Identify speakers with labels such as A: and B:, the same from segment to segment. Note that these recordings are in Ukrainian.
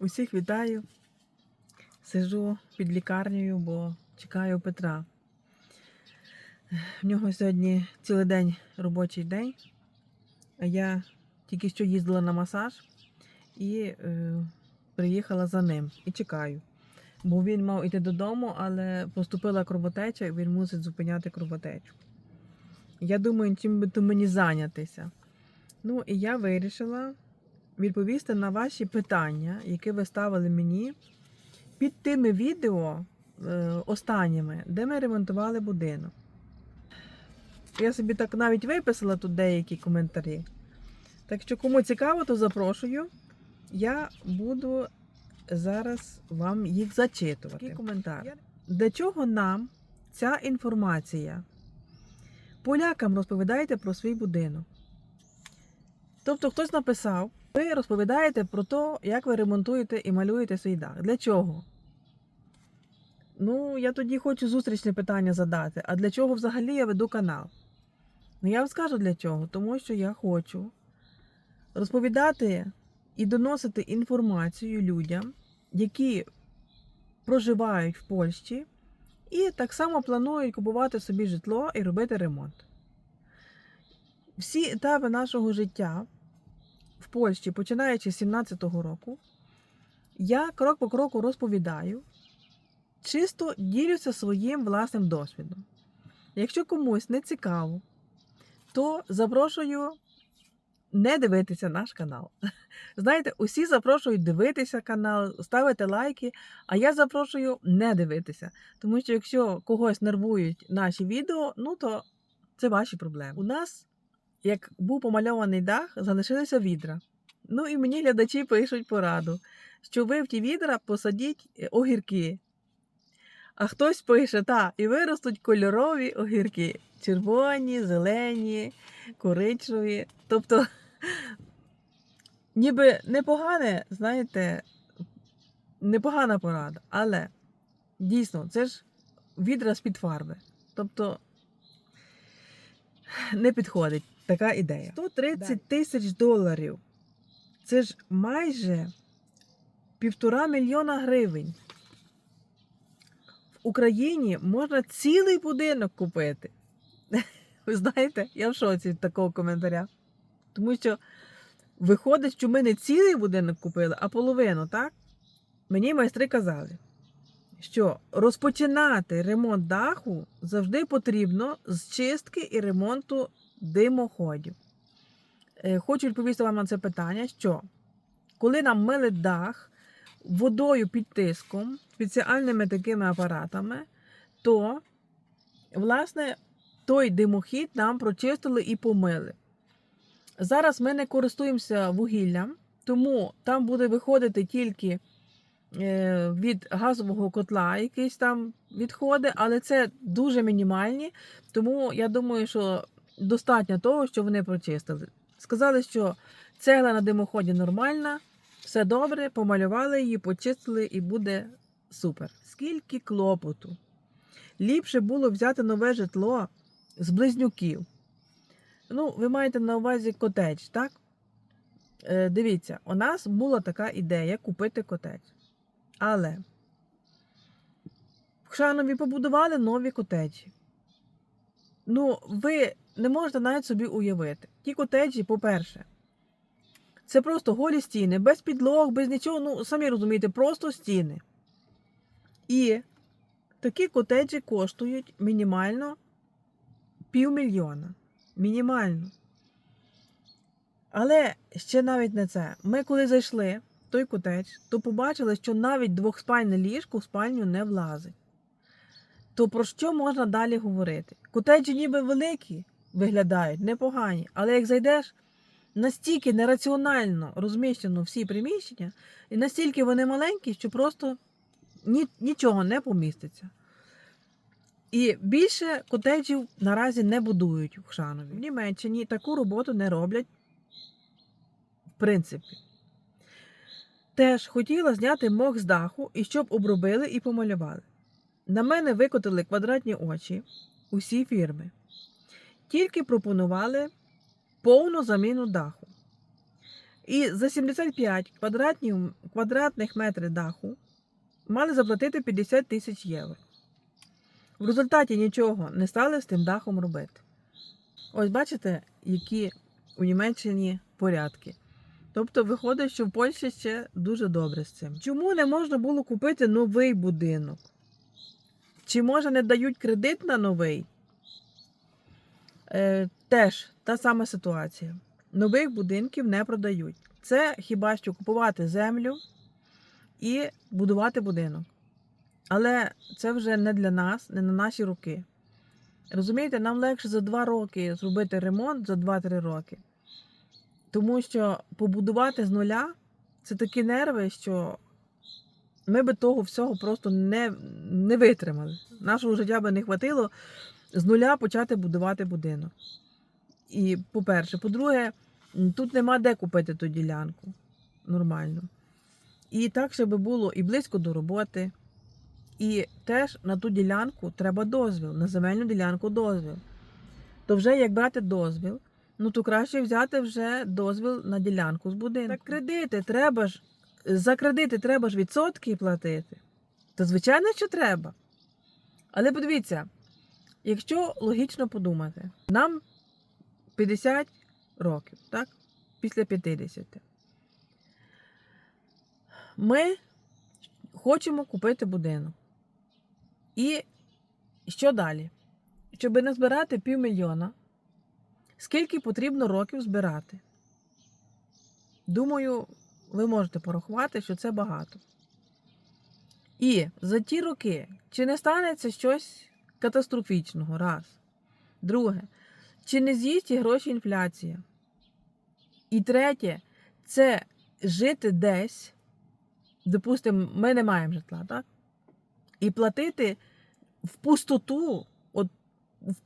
A: Усіх вітаю. Сижу під лікарнею, бо чекаю Петра. В нього сьогодні цілий день робочий день. А я тільки що їздила на масаж і е, приїхала за ним і чекаю. Бо він мав іти додому, але поступила кровотеча, і він мусить зупиняти кровотечу. Я думаю, чим би то мені зайнятися. Ну, і я вирішила відповісти на ваші питання, які ви ставили мені під тими відео е, останніми, де ми ремонтували будинок. Я собі так навіть виписала тут деякі коментарі. Так що, кому цікаво, то запрошую. Я буду зараз вам їх зачитувати. Такий коментар. Для чого нам ця інформація? Полякам розповідаєте про свій будинок. Тобто хтось написав, ви розповідаєте про те, як ви ремонтуєте і малюєте свій дах. Для чого? Ну, я тоді хочу зустрічне питання задати. А для чого взагалі я веду канал? Ну, я вам скажу для чого. Тому що я хочу розповідати і доносити інформацію людям, які проживають в Польщі, і так само планують купувати собі житло і робити ремонт. Всі етапи нашого життя в Польщі, починаючи з 17-го року, я крок по кроку розповідаю, чисто ділюся своїм власним досвідом. Якщо комусь не цікаво, то запрошую не дивитися наш канал. Знаєте, усі запрошують дивитися канал, ставити лайки, а я запрошую не дивитися. Тому що якщо когось нервують наші відео, ну то це ваші проблеми. У нас, як був помальований дах, залишилися відра. Ну і мені глядачі пишуть пораду, що ви в ті відра посадіть е, огірки. А хтось пише, та, і виростуть кольорові огірки: червоні, зелені, коричневі. Тобто, ніби непогане, знаєте, непогана порада, але дійсно, це ж відра з-під фарби. Тобто не підходить така ідея. 130 тисяч доларів. Це ж майже півтора мільйона гривень. В Україні можна цілий будинок купити. Ви знаєте, я в шоці від такого коментаря. Тому що виходить, що ми не цілий будинок купили, а половину, так? Мені майстри казали, що розпочинати ремонт даху завжди потрібно з чистки і ремонту димоходів. Е, Хочу відповісти вам на це питання, що коли нам мили дах водою під тиском, спеціальними такими апаратами, то, власне, той димохід нам прочистили і помили. Зараз ми не користуємося вугіллям, тому там буде виходити тільки е, від газового котла якісь там відходи, але це дуже мінімальні. Тому я думаю, що достатньо того, що вони прочистили. Сказали, що цегла на димоході нормальна, все добре, помалювали її, почистили і буде супер. Скільки клопоту. Ліпше було взяти нове житло з близнюків. Ну, ви маєте на увазі котедж, так? Е, дивіться, у нас була така ідея купити котедж. Але в Хшанові побудували нові котеджі. Ну, ви не можете навіть собі уявити. Ті котеджі, по-перше, це просто голі стіни, без підлог, без нічого. Ну, самі розумієте, просто стіни. І такі котеджі коштують мінімально півмільйона. Мінімально. Але ще навіть не це. Ми коли зайшли в той котедж, то побачили, що навіть двохспальне ліжко в спальню не влазить. То про що можна далі говорити? Котеджі ніби великі виглядають, непогані, але як зайдеш, настільки нераціонально розміщено всі приміщення, і настільки вони маленькі, що просто ні, нічого не поміститься. І більше котеджів наразі не будують в Хшанові. В Німеччині таку роботу не роблять, в принципі. Теж хотіла зняти мох з даху і щоб обробили і помалювали. На мене викотили квадратні очі усі фірми. Тільки пропонували повну заміну даху. І за 75 квадратних, метрів даху мали заплатити 50 тисяч євро. В результаті нічого не стали з тим дахом робити. Ось бачите, які у Німеччині порядки. Тобто виходить, що в Польщі ще дуже добре з цим. Чому не можна було купити новий будинок? Чи може не дають кредит на новий? Е, теж та сама ситуація. Нових будинків не продають. Це хіба що купувати землю і будувати будинок. Але це вже не для нас, не на наші руки. Розумієте, нам легше за 2 роки зробити ремонт за 2-3 роки. Тому що побудувати з нуля це такі нерви, що ми би того всього просто не, не витримали. Нашого життя би не хватило з нуля почати будувати будинок. І по-перше, по-друге, тут нема де купити ту ділянку нормально. І так, щоб було і близько до роботи. І теж на ту ділянку треба дозвіл, на земельну ділянку дозвіл. То вже як брати дозвіл, ну то краще взяти вже дозвіл на ділянку з будинку. Так кредити треба ж, за кредити треба ж відсотки платити. То звичайно, що треба. Але подивіться, якщо логічно подумати, нам 50 років, так? Після 50. Ми хочемо купити будинок. І що далі? Щоб не збирати півмільйона, скільки потрібно років збирати? Думаю, ви можете порахувати, що це багато. І за ті роки, чи не станеться щось катастрофічного? Раз. Друге, чи не з'їсть ті гроші інфляція? І третє, це жити десь, допустимо, ми не маємо житла, так? І платити в пустоту, от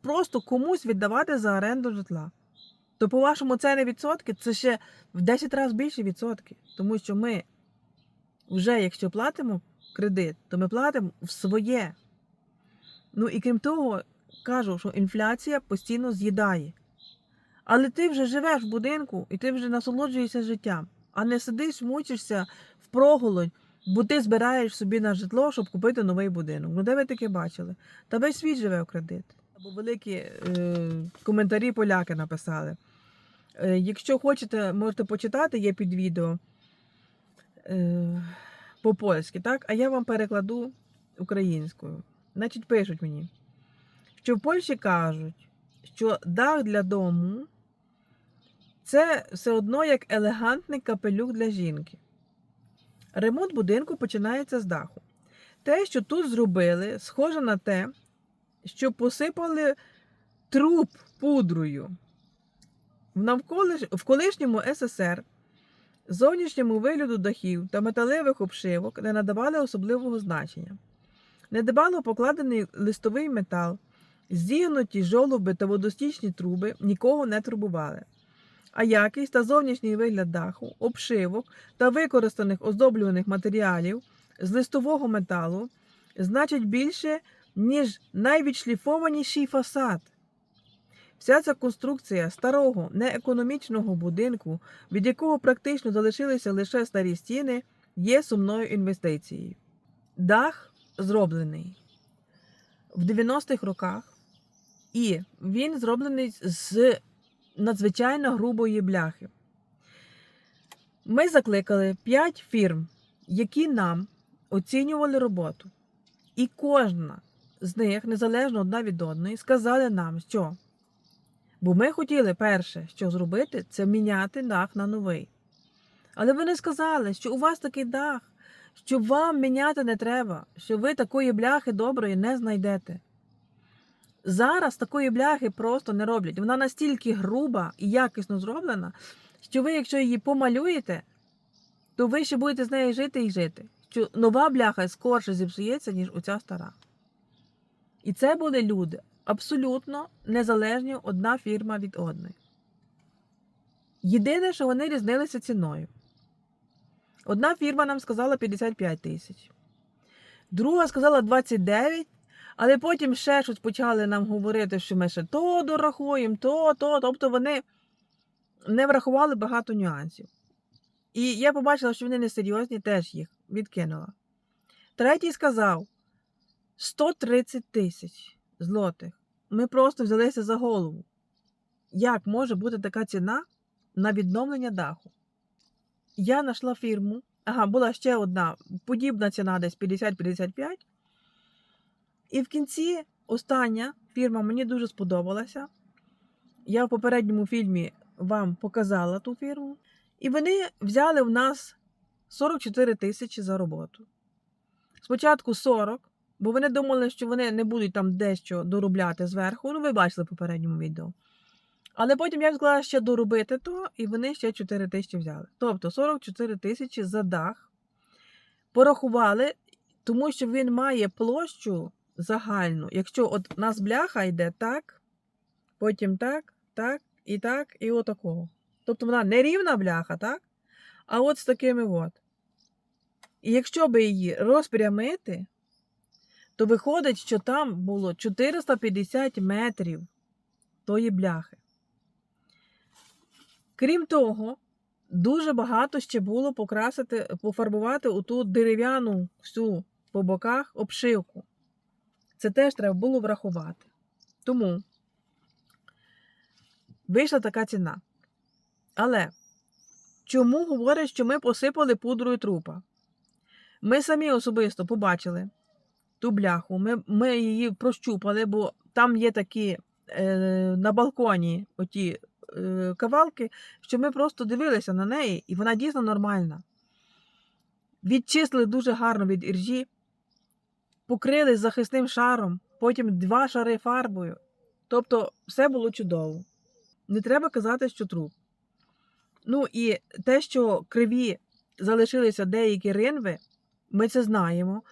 A: просто комусь віддавати за оренду житла. То, по-вашому, це не відсотки, це ще в 10 разів більше відсотки. Тому що ми вже, якщо платимо кредит, то ми платимо в своє. Ну і крім того, кажу, що інфляція постійно з'їдає. Але ти вже живеш в будинку і ти вже насолоджуєшся життям, а не сидиш, мучишся в проголодь, бо ти збираєш собі на житло, щоб купити новий будинок. Ну де ви таке бачили? Та весь світ живе в кредит. Або великі е, коментарі поляки написали. Е, якщо хочете, можете почитати, є під відео е, по-польськи, так? А я вам перекладу українською. Значить, пишуть мені, що в Польщі кажуть, що дах для дому це все одно як елегантний капелюх для жінки. Ремонт будинку починається з даху. Те, що тут зробили, схоже на те, що посипали труп пудрою. В, колишньому СССР зовнішньому вигляду дахів та металевих обшивок не надавали особливого значення. Недбало покладений листовий метал, зігнуті жолоби та водостічні труби нікого не турбували. А якість та зовнішній вигляд даху, обшивок та використаних оздоблюваних матеріалів з листового металу значить більше, ніж найвідшліфованіший фасад. Вся ця конструкція старого неекономічного будинку, від якого практично залишилися лише старі стіни, є сумною інвестицією. Дах зроблений в 90-х роках, і він зроблений з надзвичайно грубої бляхи. Ми закликали 5 фірм, які нам оцінювали роботу. І кожна з них, незалежно одна від одної, сказали нам, що. Бо ми хотіли перше, що зробити, це міняти дах на новий. Але вони сказали, що у вас такий дах, що вам міняти не треба, що ви такої бляхи доброї не знайдете. Зараз такої бляхи просто не роблять. Вона настільки груба і якісно зроблена, що ви, якщо її помалюєте, то ви ще будете з нею жити і жити. Що нова бляха скорше зіпсується, ніж оця стара. І це були люди абсолютно незалежні одна фірма від одної. Єдине, що вони різнилися ціною. Одна фірма нам сказала 55 тисяч, друга сказала 29, але потім ще щось почали нам говорити, що ми ще то дорахуємо, то, то. Тобто вони не врахували багато нюансів. І я побачила, що вони несерйозні, теж їх відкинула. Третій сказав 130 тисяч злотих. Ми просто взялися за голову. Як може бути така ціна на відновлення даху? Я знайшла фірму. Ага, була ще одна подібна ціна, десь 50-55. І в кінці остання фірма мені дуже сподобалася. Я в попередньому фільмі вам показала ту фірму. І вони взяли в нас 44 тисячі за роботу. Спочатку 40, бо вони думали, що вони не будуть там дещо доробляти зверху. Ну, ви бачили в попередньому відео. Але потім я сказала ще доробити то, і вони ще 4 тисячі взяли. Тобто 44 тисячі за дах. Порахували, тому що він має площу загальну. Якщо от у нас бляха йде так, потім так, так, і так, і отакого. Тобто вона не рівна бляха, так? А от з такими от. І якщо би її розпрямити, то виходить, що там було 450 метрів тої бляхи. Крім того, дуже багато ще було покрасити, пофарбувати ту дерев'яну всю по боках обшивку. Це теж треба було врахувати. Тому вийшла така ціна. Але чому говорять, що ми посипали пудрою трупа? Ми самі особисто побачили ту бляху, ми, ми її прощупали, бо там є такі е, на балконі оті е, кавалки, що ми просто дивилися на неї, і вона дійсно нормальна. Відчислили дуже гарно від іржі, покрили захисним шаром, потім два шари фарбою. Тобто все було чудово. Не треба казати, що труп. Ну і те, що криві залишилися деякі ринви, ми це знаємо.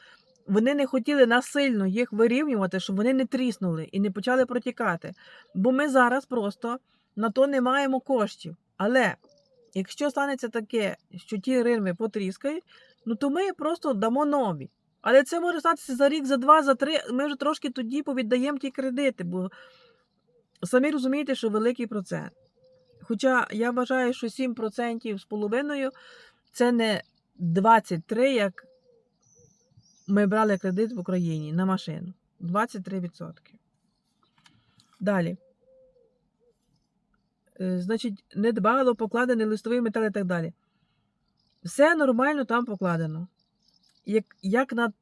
A: Вони не хотіли насильно їх вирівнювати, щоб вони не тріснули і не почали протікати. Бо ми зараз просто на то не маємо коштів. Але якщо станеться таке, що ті ринви потріскають, ну то ми просто дамо нові. Але це може статися за рік, за два, за три. Ми вже трошки тоді повіддаємо ті кредити, бо самі розумієте, що великий процент. Хоча я вважаю, що 7% з половиною це не 23, як ми брали кредит в Україні на машину. 23%. Далі. Е, Значить, недбало покладений листовий метал і так далі. Все нормально там покладено. Як, як на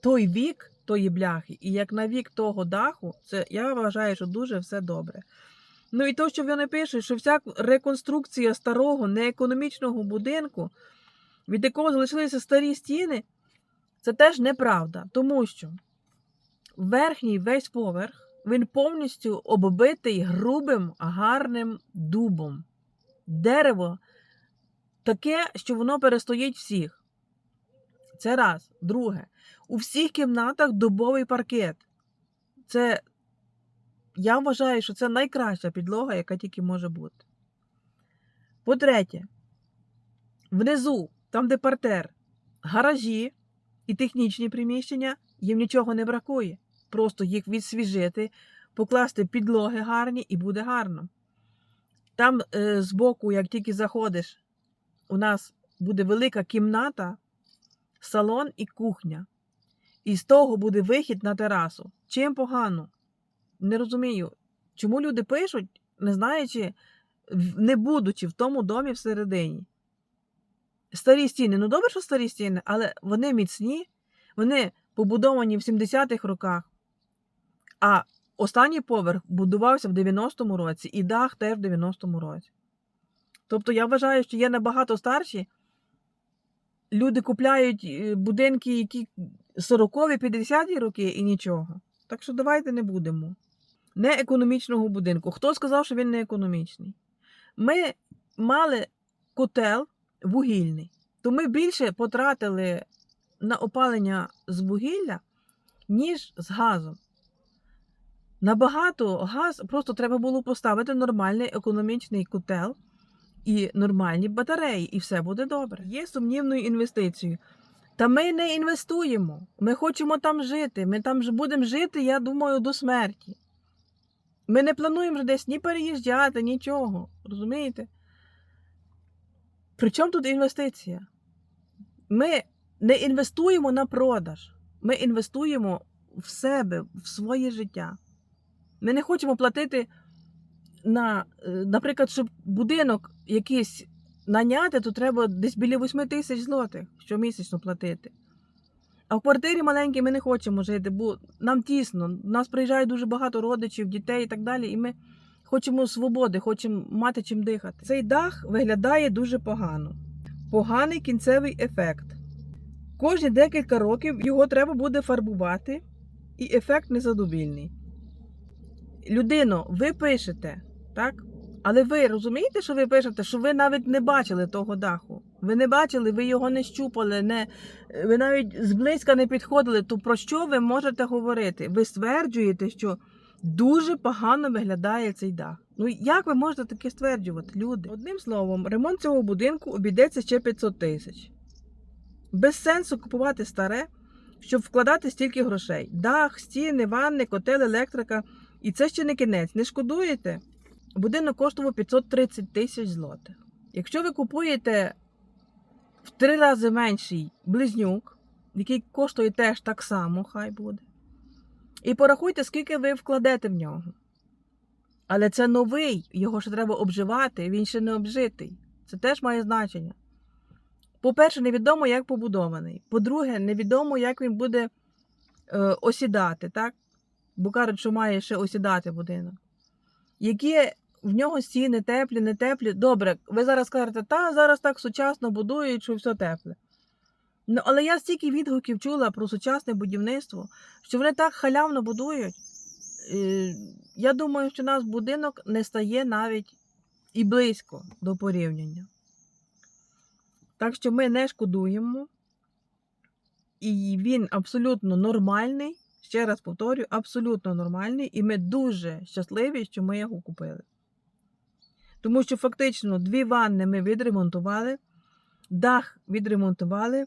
A: той вік тої бляхи, і як на вік того даху, це я вважаю, що дуже все добре. Ну і то, що вони пишуть, що вся реконструкція старого неекономічного будинку, від якого залишилися старі стіни, це теж неправда, тому що верхній весь поверх він повністю оббитий грубим, гарним дубом. Дерево таке, що воно перестоїть всіх. Це раз. Друге, у всіх кімнатах дубовий паркет. Це я вважаю, що це найкраща підлога, яка тільки може бути. По-третє, внизу, там, де партер, гаражі і технічні приміщення, їм нічого не бракує. Просто їх відсвіжити, покласти підлоги гарні і буде гарно. Там е, збоку, як тільки заходиш, у нас буде велика кімната, салон і кухня. І з того буде вихід на терасу. Чим погано? Не розумію, чому люди пишуть, не знаючи, не будучи в тому домі всередині. Старі стіни, ну добре, що старі стіни, але вони міцні, вони побудовані в 70-х роках. А останній поверх будувався в 90-му році, і дах теж в 90-му році. Тобто я вважаю, що є набагато старші. Люди купляють е, будинки, які 40-ві, 50-ті роки і нічого. Так що давайте не будемо. Не економічного будинку. Хто сказав, що він не економічний? Ми мали котел вугільний, то ми більше потратили на опалення з вугілля, ніж з газом. Набагато газ просто треба було поставити нормальний економічний котел і нормальні батареї, і все буде добре. Є сумнівною інвестицією. Та ми не інвестуємо. Ми хочемо там жити. Ми там будемо жити, я думаю, до смерті. Ми не плануємо ж десь ні переїжджати, нічого. Розумієте? При чому тут інвестиція? Ми не інвестуємо на продаж. Ми інвестуємо в себе, в своє життя. Ми не хочемо платити на, е, наприклад, щоб будинок якийсь наняти, то треба десь біля 8 тисяч злотих щомісячно платити. А в квартирі маленькій ми не хочемо жити, бо нам тісно. Нас приїжджає дуже багато родичів, дітей і так далі. І ми хочемо свободи, хочемо мати чим дихати. Цей дах виглядає дуже погано. Поганий кінцевий ефект. Кожні декілька років його треба буде фарбувати, і ефект незадовільний. Людино, ви пишете, так? Але ви розумієте, що ви пишете, що ви навіть не бачили того даху. Ви не бачили, ви його не щупали, не, ви навіть зблизька не підходили. То про що ви можете говорити? Ви стверджуєте, що дуже погано виглядає цей дах. Ну як ви можете таке стверджувати, люди? Одним словом, ремонт цього будинку обійдеться ще 500 тисяч. Без сенсу купувати старе, щоб вкладати стільки грошей. Дах, стіни, ванни, котел, електрика. І це ще не кінець. Не шкодуєте? Будинок коштував 530 тисяч злотих. Якщо ви купуєте в три рази менший близнюк, який коштує теж так само, хай буде. І порахуйте, скільки ви вкладете в нього. Але це новий, його ще треба обживати, він ще не обжитий. Це теж має значення. По-перше, невідомо, як побудований. По-друге, невідомо, як він буде е, осідати, так? Бо кажуть, що має ще осідати будинок. Які в нього стіни теплі, не теплі. Добре, ви зараз кажете, та зараз так сучасно будують, що все тепле. Ну, але я стільки відгуків чула про сучасне будівництво, що вони так халявно будують. Е, Я думаю, що наш будинок не стає навіть і близько до порівняння. Так що ми не шкодуємо, і він абсолютно нормальний. Ще раз повторюю, абсолютно нормальний, і ми дуже щасливі, що ми його купили. Тому що фактично дві ванни ми відремонтували, дах відремонтували,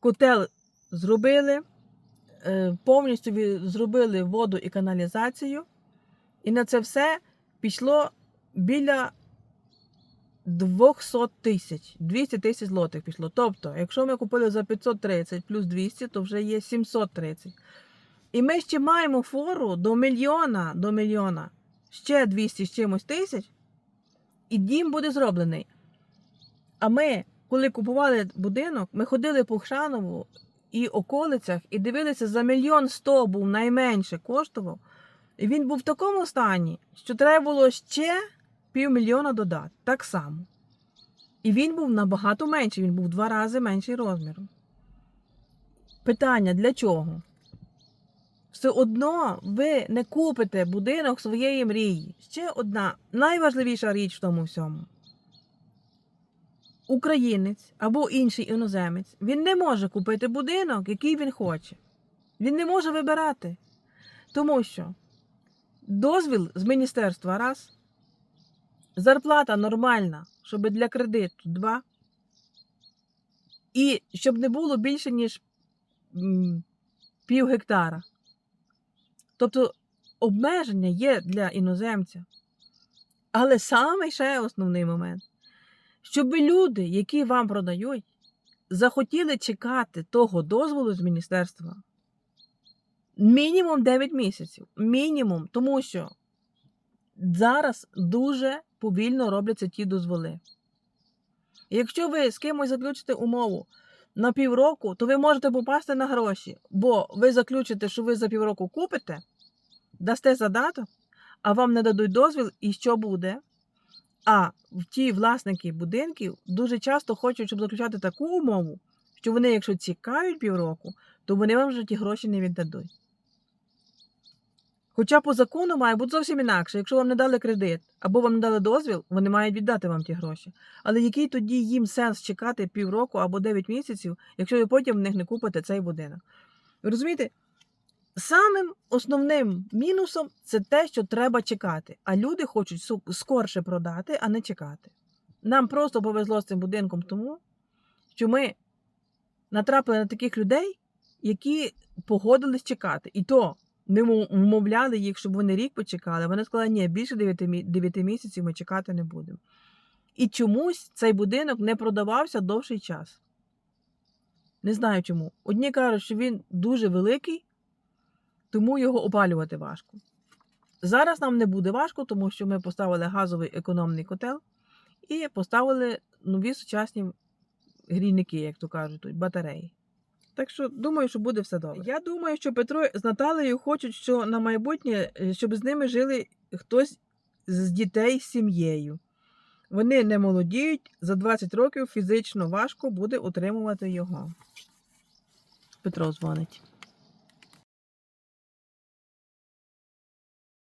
A: котел зробили, е, повністю зробили воду і каналізацію. І на це все пішло біля 200 тисяч, 200 тисяч злотих пішло. Тобто, якщо ми купили за 530 плюс 200, то вже є 730. І ми ще маємо фору до мільйона, до мільйона, ще 200 з чимось тисяч, і дім буде зроблений. А ми, коли купували будинок, ми ходили по Хшанову і околицях і дивилися за мільйон сто був найменше коштував. І він був в такому стані, що треба було ще півмільйона додати. Так само. І він був набагато менший, він був два рази менший розміром. Питання для чого? Все одно ви не купите будинок своєї мрії. Ще одна найважливіша річ в тому всьому. Українець або інший іноземець він не може купити будинок, який він хоче. Він не може вибирати. Тому що дозвіл з міністерства раз, зарплата нормальна, щоб для кредиту два. І щоб не було більше, ніж пів гектара. Тобто обмеження є для іноземця. Але саме ще основний момент, щоб люди, які вам продають, захотіли чекати того дозволу з міністерства мінімум 9 місяців. Мінімум, тому що зараз дуже повільно робляться ті дозволи. Якщо ви з кимось заключите умову на півроку, то ви можете попасти на гроші, бо ви заключите, що ви за півроку купите, дасте задаток, а вам не дадуть дозвіл, і що буде? А ті власники будинків дуже часто хочуть, щоб заключати таку умову, що вони, якщо цікавить півроку, то вони вам вже ті гроші не віддадуть. Хоча по закону має бути зовсім інакше. Якщо вам не дали кредит або вам не дали дозвіл, вони мають віддати вам ті гроші. Але який тоді їм сенс чекати півроку або 9 місяців, якщо ви потім в них не купите цей будинок? Розумієте? Самим основним мінусом це те, що треба чекати. А люди хочуть скорше продати, а не чекати. Нам просто повезло з цим будинком тому, що ми натрапили на таких людей, які погодились чекати. І то ми вмовляли їх, щоб вони рік почекали. Вони сказали, ні, більше 9 місяців ми чекати не будемо. І чомусь цей будинок не продавався довший час. Не знаю чому. Одні кажуть, що він дуже великий, тому його опалювати важко. Зараз нам не буде важко, тому що ми поставили газовий економний котел і поставили нові сучасні грійники, як то кажуть, тут, батареї. Так що думаю, що буде все добре. Я думаю, що Петро з Наталею хочуть, що на майбутнє, е, щоб з ними жили хтось з дітей з сім'єю. Вони не молодіють, за 20 років фізично важко буде утримувати його. Петро дзвонить.